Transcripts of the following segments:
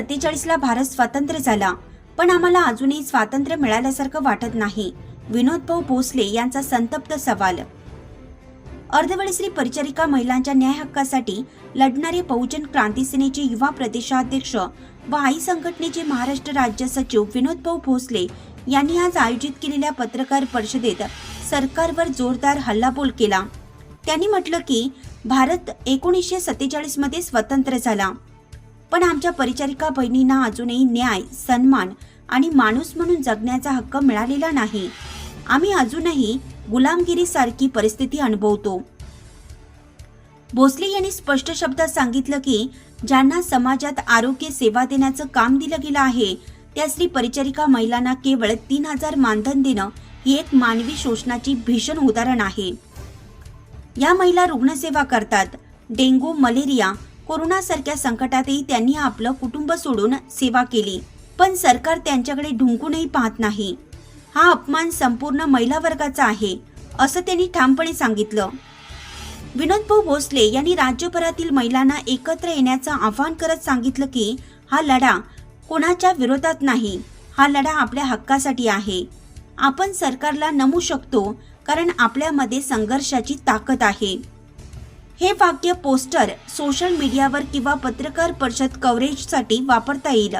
सत्तेचाळीसला भारत स्वातंत्र्य झाला. पण आम्हाला अजूनही स्वातंत्र्य मिळाल्यासारखं वाटत नाही. विनोद भाऊ भोसले यांचा संतप्त सवाल. अर्धवेळ श्री परिचारिका महिलांच्या न्याय हक्कासाठी लढणारे बहुजन क्रांती सेनेचे युवा प्रदेशाध्यक्ष व आई संघटनेचे महाराष्ट्र राज्य सचिव विनोद भाऊ भोसले यांनी आज आयोजित केलेल्या पत्रकार परिषदेत सरकारवर जोरदार हल्लाबोल केला. त्यांनी म्हटलं की भारत एकोणीसशे सत्तेचाळीसमध्ये स्वतंत्र झाला. पण आमच्या परिचारिका बहिणींना अजूनही न्याय सन्मान आणि माणूस म्हणून जगण्याचा हक्क मिळालेला नाही. आम्ही अजूनही गुलामगिरीसारखी परिस्थिती अनुभवतो. भोसले यांनी स्पष्ट शब्दात सांगितलं की ज्यांना समाजात आरोग्य सेवा देण्याचं काम दिलं गेलं आहे त्या स्त्री परिचारिका महिलांना केवळ तीन हजार मानधन देणं ही एक मानवी शोषणाची भीषण उदाहरण आहे. या महिला रुग्णसेवा करतात. डेंग्यू मलेरिया कोरोनासारख्या संकटातही त्यांनी आपलं कुटुंब सोडून सेवा केली. पण सरकार त्यांच्याकडे ढुंकूनही पाहत नाही. हा अपमान संपूर्ण महिला वर्गाचा आहे असं त्यांनी ठामपणे सांगितलं. विनोद भाऊ भोसले यांनी राज्यभरातील महिलांना एकत्र येण्याचं आवाहन करत सांगितलं की हा लढा कोणाच्या विरोधात नाही हा लढा आपल्या हक्कासाठी आहे. आपण सरकारला नमू शकतो कारण आपल्यामध्ये संघर्षाची ताकद आहे. हे वाक्य पोस्टर सोशल मीडियावर किंवा पत्रकार परिषद कव्हरेजसाठी वापरता येईल.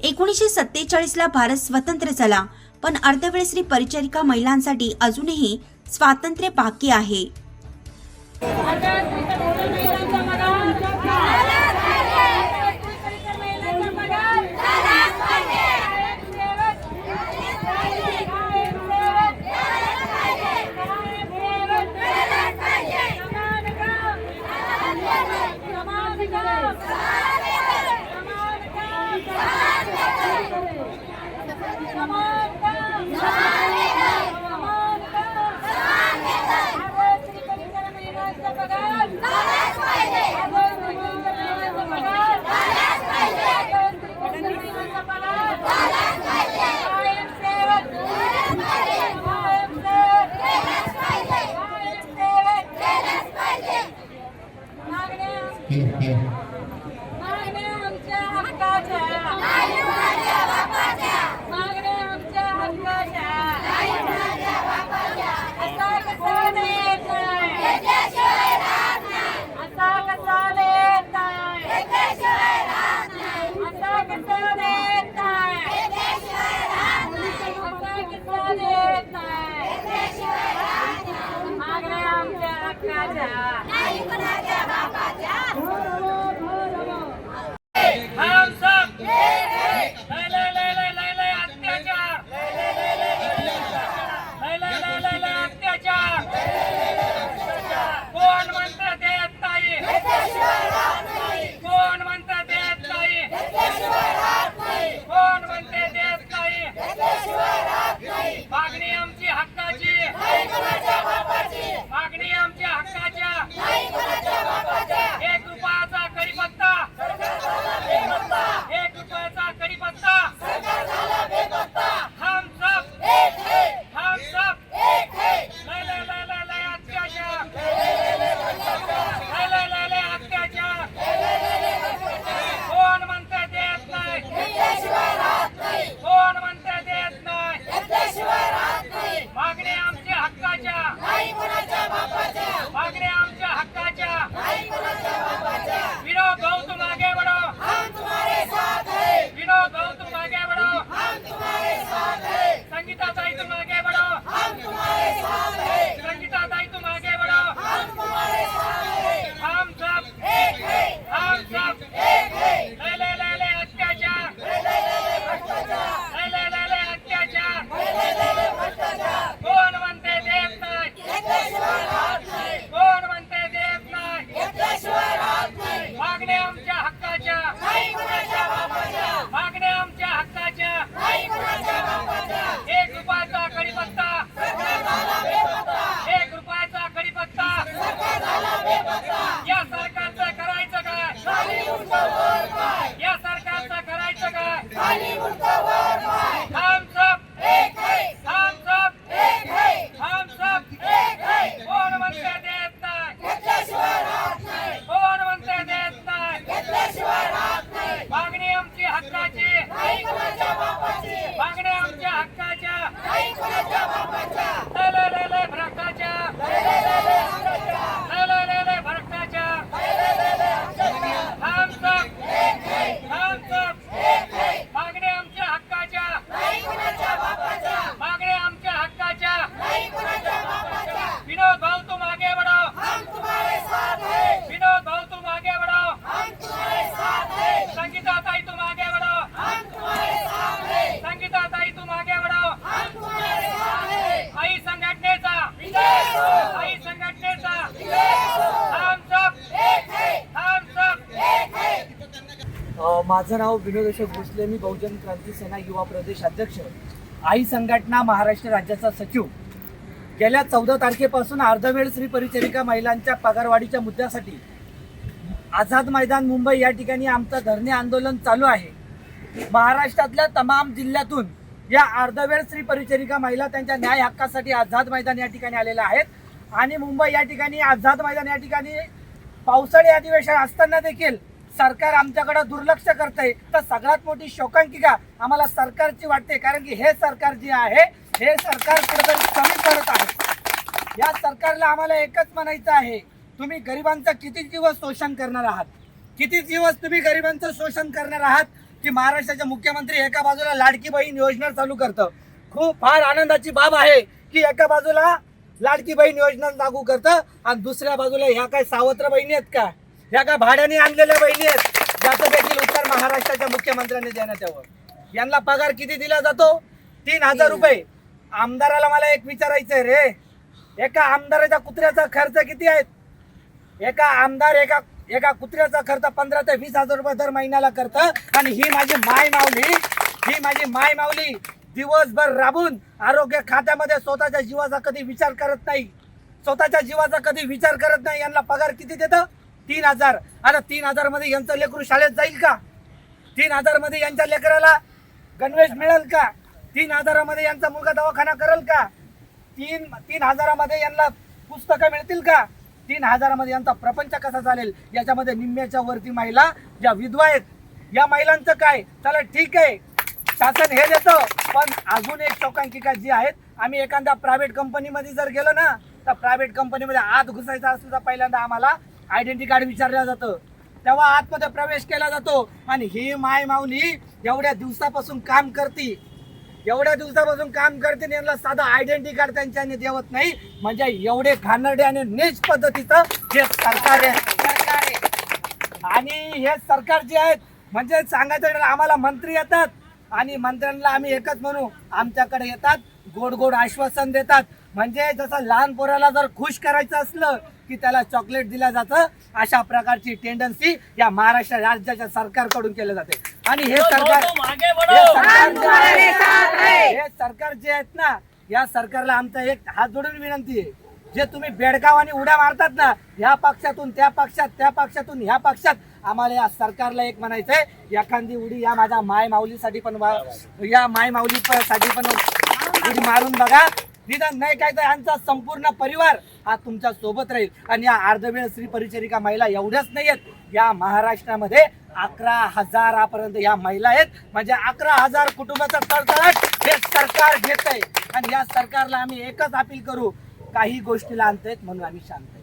एकोणीसशे सत्तेचाळीसला भारत स्वतंत्र झाला पण अर्धवेळेसरी परिचारिका महिलांसाठी अजूनही स्वातंत्र्य बाकी आहे. माझं नाव विनोद अशोक भोसले मी बहुजन क्रांती सेना युवा प्रदेश अध्यक्ष. आई संघटना महाराष्ट्र राज्याचा सचिव. गेल्या चौदा तारखेपासून अर्धवेळ श्री परिचारिका महिलांच्या पगारवाढीच्या मुद्द्यासाठी आझाद मैदान मुंबई या ठिकाणी आमचं धरणे आंदोलन चालू आहे. महाराष्ट्रातल्या तमाम जिल्ह्यातून या अर्धवेळ श्री परिचारिका महिला त्यांच्या न्याय हक्कासाठी आझाद मैदान या ठिकाणी आलेल्या आहेत. आणि मुंबई या ठिकाणी आझाद मैदान या ठिकाणी पावसाळी अधिवेशन असताना देखील सरकार आमच्याकडे दुर्लक्ष करतंय. तर सगळ्यात मोठी शोकांकिका आम्हाला सरकारची वाटते. कारण की हे सरकार जे आहे हे सरकार कुठेतरी कमी करत आहे. या सरकारला आम्हाला एकच म्हणायचं आहे. तुम्ही गरिबांचं किती दिवस शोषण करणार आहात? किती दिवस तुम्ही गरिबांचं शोषण करणार आहात? की महाराष्ट्राचे मुख्यमंत्री एका बाजूला लाडकी बहीण योजना चालू करतं. खूप फार आनंदाची बाब आहे की एका बाजूला लाडकी बहीण योजना लागू करतं आणि दुसऱ्या बाजूला ह्या काय सावत्र बहिणी आहेत का? ह्या काय भाड्याने आणलेल्या बहिणी आहेत? ज्याचं देखील उत्तर महाराष्ट्राच्या मुख्यमंत्र्यांनी देण्यात यावं. यांना पगार किती दिला जातो? तीन हजार रुपये. आमदाराला मला एक विचारायचंय रे. एका आमदाराच्या कुत्र्याचा खर्च किती आहेत एका आमदार एका एका कुत्र्याचा खर्च पंधरा ते वीस हजार रुपये दर महिन्याला करत. आणि ही माझी माय माऊली ही माझी माय माऊली दिवसभर राबून आरोग्य खात्यामध्ये स्वतःच्या जीवाचा कधी विचार करत नाही. स्वतःच्या जीवाचा कधी विचार करत नाही. यांना पगार किती देतं? तीन हजार. आता तीन हजारमध्ये यांचं लेकरू शाळेत जाईल का? तीन हजारमध्ये यांच्या लेकराला गणवेश मिळेल का? तीन हजारामध्ये यांचा मुलगा दवाखाना करेल का? तीन तीन हजारामध्ये यांना पुस्तकं मिळतील का? तीन हजारामध्ये यांचा प्रपंच कसा चालेल? याच्यामध्ये निम्म्याच्या वरती महिला ज्या विधवा आहेत या महिलांचं काय? चला ठीक आहे. शासन हे देतं पण अजून एक शोकांकिका जी आहेत आम्ही एखाद्या प्रायव्हेट कंपनीमध्ये जर गेलो ना तर प्रायव्हेट कंपनीमध्ये आत घुसायचा असलं तर पहिल्यांदा आम्हाला आयडेंटिटी कार्ड विचारलं जातं. तेव्हा आतमध्ये प्रवेश केला जातो. आणि ही माय माऊली एवढ्या दिवसापासून काम करती. एवढ्या दिवसापासून काम करते यांना साधं आयडेंटिटी कार्ड त्यांच्याने देवत नाही. म्हणजे एवढे घाणरडे आणि नीच पद्धतीचं हे सरकार आहे. आणि हे सरकार जे आहेत म्हणजे सांगायचं आम्हाला मंत्री येतात. आणि मंत्र्यांना आम्ही एकच म्हणू आमच्याकडे येतात गोड गोड आश्वासन देतात. म्हणजे जसं लहान पोराला जर खुश करायचं असलं की त्याला चॉकलेट दिलं जातं अशा प्रकारची टेंडन्सी या महाराष्ट्र राज्याच्या सरकारकडून केलं जाते. आणि हे सरकार हे सरकार जे आहे, हे सरकार जे आहेत ना या सरकारला आमचा एक हात जोडून विनंती आहे. जे तुम्ही बेडकाव आणि उड्या मारतात ना या पक्षातून त्या पक्षात त्या पक्षातून ह्या पक्षात आम्हाला या सरकारला एक म्हणायचंय एखादी उडी या माझ्या माय माऊलीसाठी पण वा- या माय माऊली प- साठी पण उडी मारून बघा. निदान नाही काय तर यांचा संपूर्ण परिवार हा तुमच्यासोबत राहील. आणि या अर्धवेळ स्त्री परिचारिका महिला एवढ्याच नाही आहेत. या महाराष्ट्रामध्ये अकरा हजारापर्यंत या महिला आहेत. म्हणजे अकरा हजार कुटुंबाचा तळतळाट हे सरकार घेत आहे आणि या सरकारला आम्ही एकच अपील करू काही गोष्टीला आणतायत म्हणून आम्ही शांत आहे.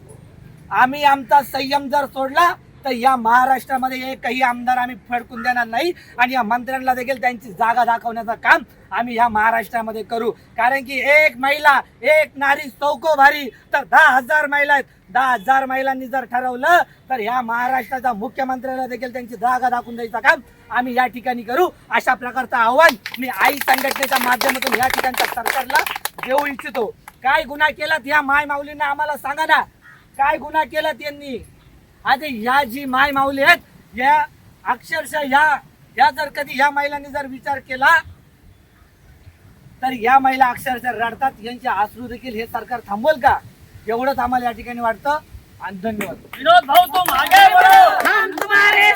आम्ही आमचा संयम जर सोडला तर या महाराष्ट्रामध्ये एकही आमदार आम्ही फडकून देणार नाही आणि या मंत्र्यांना देखील त्यांची जागा दाखवण्याचं काम आम्ही या महाराष्ट्रामध्ये करू. कारण की एक महिला एक नारी चौको भारी तर दहा हजार महिला आहेत. दहा हजार महिलांनी जर ठरवलं तर या महाराष्ट्राच्या मुख्यमंत्र्याला देखील त्यांची जागा दाखवून द्यायचं काम आम्ही या ठिकाणी करू. अशा प्रकारचं आव्हान मी आई संघटनेच्या माध्यमातून या ठिकाणच्या सरकारला देऊ इच्छितो. काय गुन्हा केलात या माय माऊलींना आम्हाला सांगा ना. काय गुन्हा केलात यांनी? आता या जी माय माऊली आहेत या अक्षरशः या या जर कधी या महिलांनी जर विचार केला तर या महिला अक्षरशः रडतात. यांचे आसरू देखील हे सरकार थांबवल का? एवढंच आम्हाला या ठिकाणी वाटतं. आणि धन्यवाद. विनोद भाऊ तुम आगे बढ़ो